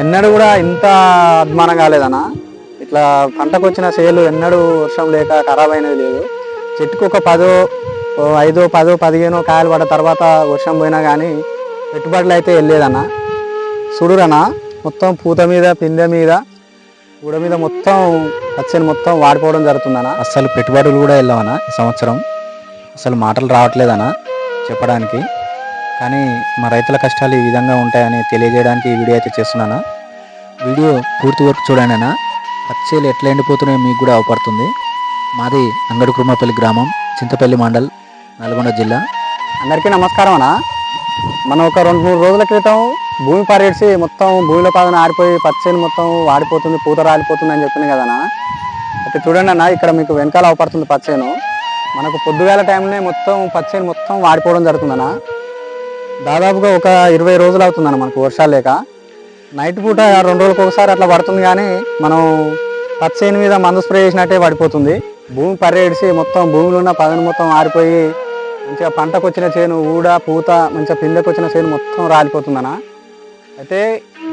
ఎన్నడూ కూడా ఇంత అభిమానం కాలేదన్నా. ఇట్లా పంటకు వచ్చిన చేలు ఎన్నడూ వర్షం లేక ఖరాబ్ అయినది లేదు. చెట్టుకు ఒక పదో ఐదో పదో పదిహేనో కాయలు పడ్డ తర్వాత వర్షం పోయినా కానీ పెట్టుబడులు అయితే వెళ్ళేదన్న చూడురన్న మొత్తం పూత మీద పిందె మీద గుడ మీద మొత్తం పచ్చని మొత్తం వాడిపోవడం జరుగుతుందన్న. అసలు పెట్టుబడులు కూడా వెళ్ళామన్నా ఈ సంవత్సరం. అసలు మాటలు రావట్లేదన్నా చెప్పడానికి. కానీ మా రైతుల కష్టాలు ఈ విధంగా ఉంటాయని తెలియజేయడానికి ఈ వీడియో అయితే చేస్తున్నాను. వీడియో పూర్తి వరకు చూడండి అన్న. పచ్చేలు ఎట్లా ఎండిపోతున్నాయో మీకు కూడా అవపడుతుంది. మాది అంగడుకుర్మపల్లి గ్రామం చింతపల్లి మండల్ నల్గొండ జిల్లా. అందరికీ నమస్కారం అన్న. మనం ఒక రెండు మూడు రోజుల క్రితం భూమి పర్యటిసి మొత్తం భూమిలో పాదన ఆడిపోయి పచ్చని మొత్తం వాడిపోతుంది పూత రాలిపోతుంది అని చెప్పింది కదనా అయితే చూడండి అన్న ఇక్కడ మీకు వెనకాల అవపడుతుంది పచ్చేను మనకు పొద్దుగాల టైంలో మొత్తం పచ్చేను మొత్తం వాడిపోవడం జరుగుతుందన్నా దాదాపుగా ఒక ఇరవై రోజులు అవుతుందన్న మనకు వర్షాలు లేక. నైట్ పూట రెండు రోజులకు ఒకసారి అట్లా పడుతుంది కానీ మనం పచ్చేని మీద మందు స్ప్రే చేసినట్టే పడిపోతుంది. భూమి పర్యడిసి మొత్తం భూమిలో ఉన్న పదను మొత్తం ఆరిపోయి మంచిగా పంటకు వచ్చిన చేను ఊడ పూత మంచిగా పిందెకు వచ్చిన చేను మొత్తం రాలిపోతుందన్న. అయితే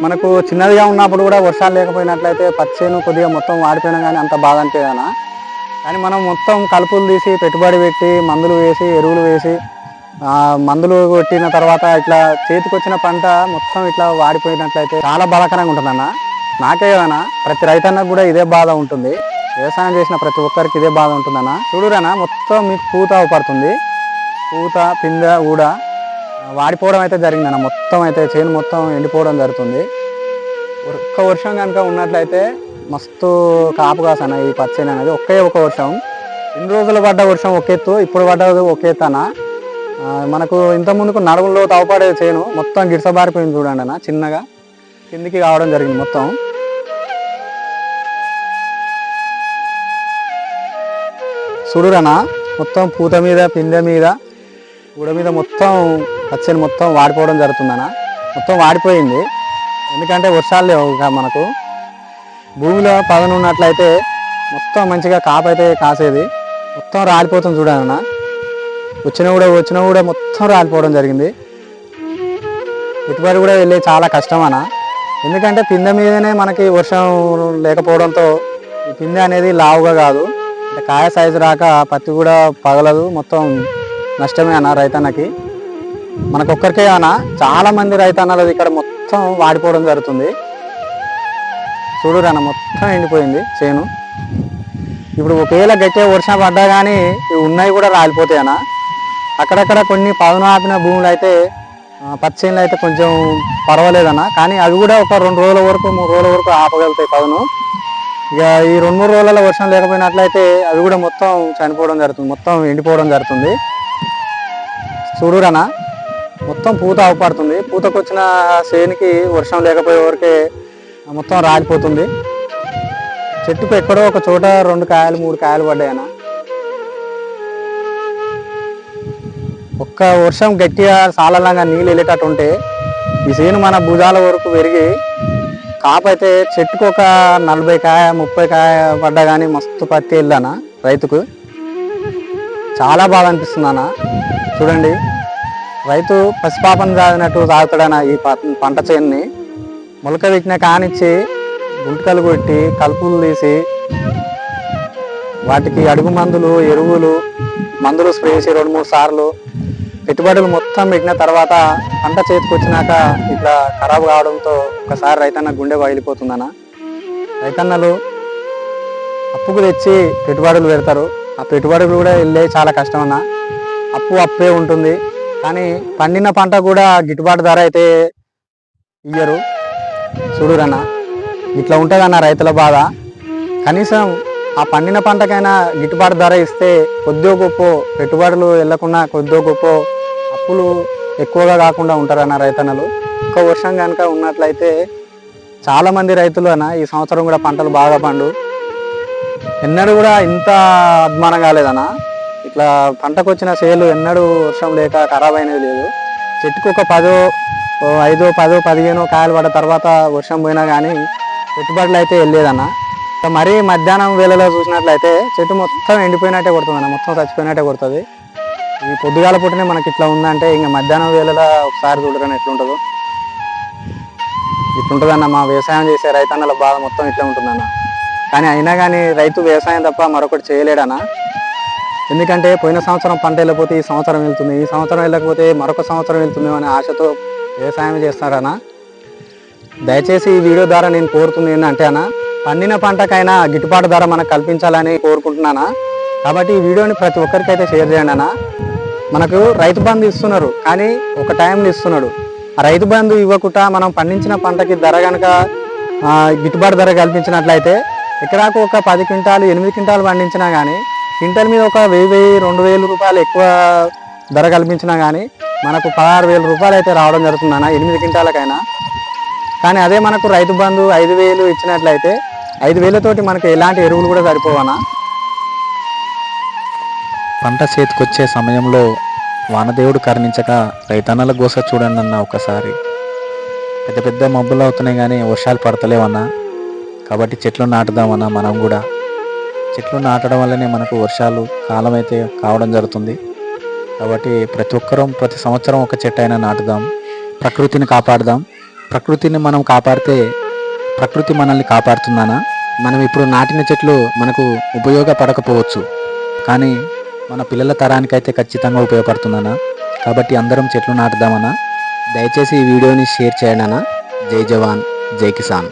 మనకు చిన్నదిగా ఉన్నప్పుడు కూడా వర్షాలు లేకపోయినట్లయితే పచ్చేను కొద్దిగా మొత్తం వాడిపోయినా కానీ అంత బాధ అనిపించదన్న. కానీ మనం మొత్తం కలుపులు తీసి పెట్టుబడి పెట్టి మందులు వేసి ఎరువులు వేసి మందులు కొట్టిన తర్వాత ఇట్లా చేతికి వచ్చిన పంట మొత్తం ఇట్లా వాడిపోయినట్లయితే చాలా బాధాకరంగా ఉంటుందన్న నాకే కదన్నా ప్రతి రైతన్నకు కూడా ఇదే బాధ ఉంటుంది. వ్యవసాయం చేసిన ప్రతి ఒక్కరికి ఇదే బాధ ఉంటుందన్న చూడురానా మొత్తం మీకు పూత పడుతుంది పూత పింద ఊడ వాడిపోవడం అయితే జరిగిందన్న. మొత్తం అయితే చేను మొత్తం ఎండిపోవడం జరుగుతుంది. ఒక్క వర్షం కనుక ఉన్నట్లయితే మస్తు కాపు కాసన్న ఈ పచ్చని అనేది ఒకే ఒక వర్షం. ఎన్ని రోజులు పడ్డ వర్షం ఒక ఎత్తు ఇప్పుడు పడ్డది ఒక ఎత్తు అన్న. మనకు ఇంత ముందుకు నడుములో తవపడే చేయను. మొత్తం గిడసబారిపోయింది చూడండి అన్న చిన్నగా. కిందికి కావడం జరిగింది మొత్తం. చూడురనా మొత్తం పూత మీద పిందె మీద గూడ మీద మొత్తం పచ్చని మొత్తం వాడిపోవడం జరుగుతుందన్న మొత్తం వాడిపోయింది. ఎందుకంటే వర్షాలు లేవు మనకు. భూమిలో పదనున్నట్లయితే మొత్తం మంచిగా కాపైతే కాసేది. మొత్తం రాలిపోతుంది చూడాలన్నా వచ్చినా కూడా వచ్చినా కూడా మొత్తం రాలిపోవడం జరిగింది. పెట్టుబడి కూడా వెళ్ళే చాలా కష్టం అన్న ఎందుకంటే పిందె మీదనే మనకి వర్షం లేకపోవడంతో ఈ పిందె అనేది లావుగా కాదు. అంటే కాయ సైజు రాక పత్తి కూడా పగలదు మొత్తం నష్టమే అన్న రైతన్నకి. మనకు ఒక్కరికే అన్న చాలామంది రైతన్నలు ఇక్కడ మొత్తం వాడిపోవడం జరుగుతుంది. చూడురన్న మొత్తం ఎండిపోయింది చేను. ఇప్పుడు ఒకవేళ గట్టిగా వర్షం పడ్డా కానీ ఇవి ఉన్నాయి కూడా రాలిపోతాయి అన్న. అక్కడక్కడ కొన్ని పదును ఆపిన భూములు అయితే పచ్చేళ్ళు అయితే కొంచెం పర్వాలేదన్న. కానీ అవి కూడా ఒక రెండు రోజుల వరకు మూడు రోజుల వరకు ఆపగలుగుతాయి పదును ఇక ఈ రెండు మూడు రోజులలో వర్షం లేకపోయినట్లయితే అవి కూడా మొత్తం చనిపోవడం జరుగుతుంది. మొత్తం ఎండిపోవడం జరుగుతుంది. చూడురనా మొత్తం పూత అవపడుతుంది పూతకు వచ్చిన చేనుకి వర్షం లేకపోయే వరకే మొత్తం రాలిపోతుంది. చెట్టుకు ఎక్కడో ఒక చోట రెండు కాయలు మూడు కాయలు పడ్డాయన్న. ఒక్క వర్షం గట్టిగా సాలలంగా నీళ్ళు వెళ్ళేటట్టు ఉంటే ఈ చేను మన భుజాల వరకు పెరిగి కాపైతే చెట్టుకు ఒక నలభై కాయ ముప్పై కాయ పడ్డా కానీ మస్తు పత్తి వెళ్ళానా రైతుకు. చాలా బాగా అనిపిస్తుంది అన్న. చూడండి రైతు పసిపాపను తాగినట్టు తాగుతాడన్న ఈ పంట చేనుని. మొలక పెట్టిన కానిచ్చి గుంటకలు కొట్టి కలుపులు తీసి వాటికి అడుగు మందులు ఎరువులు మందులు స్ప్రే చేసి రెండు మూడు సార్లు పెట్టుబడులు మొత్తం పెట్టిన తర్వాత పంట చేతికి వచ్చినాక ఇట్లా ఖరాబ్ కావడంతో ఒకసారి రైతన్న గుండె బయలిపోతుందన్న రైతన్నలు అప్పుకు తెచ్చి పెట్టుబడులు పెడతారు. ఆ పెట్టుబడులు కూడా వెళ్ళే చాలా కష్టం అన్న అప్పు అప్పే ఉంటుంది. కానీ పండిన పంట కూడా గిట్టుబాటు ధర అయితే ఇయ్యరు. చూడురన్న. ఇట్లా ఉంటుందన్న రైతుల బాధ. కనీసం ఆ పండిన పంటకైనా గిట్టుబాటు ధర ఇస్తే కొద్దిగా గొప్ప పెట్టుబడులు వెళ్ళకుండా కొద్దిగా గొప్ప అప్పులు ఎక్కువగా కాకుండా ఉంటారన్న రైతన్నలు. ఒక్క వర్షం కనుక ఉన్నట్లయితే చాలామంది రైతులు అన్న ఈ సంవత్సరం కూడా పంటలు బాగా పండు. ఎన్నడూ కూడా ఇంత అద్మానం కాలేదన్న. ఇట్లా పంటకు వచ్చిన సేలు ఎన్నడూ వర్షం లేక ఖరాబ్ అయినది లేదు. చెట్టుకు ఒక పదో ఐదో పదో పదిహేనో కాయలు పడ్డ తర్వాత వర్షం పోయినా కానీ పెట్టుబడులు అయితే వెళ్ళేదన్న మరీ మధ్యాహ్నం వేళలో చూసినట్లయితే చెట్టు మొత్తం ఎండిపోయినట్టే కొడుతుందన్న మొత్తం చచ్చిపోయినట్టే కొడుతుంది. ఈ పొద్దుగాల పూటనే మనకి ఇట్లా ఉందంటే ఇంకా మధ్యాహ్నం వేళలో ఒకసారి చూడరని ఎట్లుంటుందో. ఇట్లుంటుందన్న మా వ్యవసాయం చేసే రైతన్నల బాధ మొత్తం ఇట్లా ఉంటుందన్న. కానీ అయినా కానీ రైతు వ్యవసాయం తప్ప మరొకటి చేయలేడనా ఎందుకంటే పోయిన సంవత్సరం పంట వెళ్ళకపోతే ఈ సంవత్సరం వెళ్తుంది ఈ సంవత్సరం వెళ్ళకపోతే మరొక సంవత్సరం వెళ్తుంది అనే ఆశతో వ్యవసాయం చేస్తారనా దయచేసి ఈ వీడియో ద్వారా నేను కోరుతుంది ఏంటంటే అన్న పండిన పంటకైనా గిట్టుబాటు ధర మనకు కల్పించాలని కోరుకుంటున్నానా? కాబట్టి ఈ వీడియోని ప్రతి ఒక్కరికైతే షేర్ చేయండి అన్న. మనకు రైతు బంధు ఇస్తున్నారు కానీ ఒక టైంలో ఇస్తున్నాడు. ఆ రైతు బంధు ఇవ్వకుండా మనం పండించిన పంటకి ధర కనుక గిట్టుబాటు ధర కల్పించినట్లయితే ఎకరాకు ఒక పది క్వింటాలు ఎనిమిది క్వింటాలు పండించినా కానీ క్వింటల్ మీద ఒక వెయ్యి వెయ్యి రెండు వేలు రూపాయలు ఎక్కువ ధర కల్పించినా కానీ మనకు పదహారు వేల రూపాయలు అయితే రావడం జరుగుతుందన్న ఎనిమిది క్వింటాలకైనా. కానీ అదే మనకు రైతు బంధు ఐదు వేలు ఇచ్చినట్లయితే ఐదు వేలతోటి మనకు ఎలాంటి ఎరువులు కూడా సరిపోవనా పంట చేతికొచ్చే సమయంలో వానదేవుడు కరుణించక రైతన్నల గోస చూడండి అన్న ఒకసారి. పెద్ద పెద్ద మబ్బులు అవుతున్నాయి కానీ వర్షాలు పడతలేవన్నా. కాబట్టి చెట్లు నాటుదామన్నా మనం కూడా. చెట్లు నాటడం వల్లనే మనకు వర్షాలు కాలం అయితే కావడం జరుగుతుంది. కాబట్టి ప్రతి ఒక్కరం ప్రతి సంవత్సరం ఒక చెట్టు అయినా నాటుదాం. ప్రకృతిని కాపాడుదాం. ప్రకృతిని మనం కాపాడితే ప్రకృతి మనల్ని కాపాడుతుందానా మనం ఇప్పుడు నాటిన చెట్లు మనకు ఉపయోగపడకపోవచ్చు. కానీ మన పిల్లల తరానికైతే ఖచ్చితంగా ఉపయోగపడుతుందన్నా. కాబట్టి అందరం చెట్లు నాటుదామన్నా. దయచేసి ఈ వీడియోని షేర్ చేయండి అన్న. జై జవాన్. జై కిసాన్.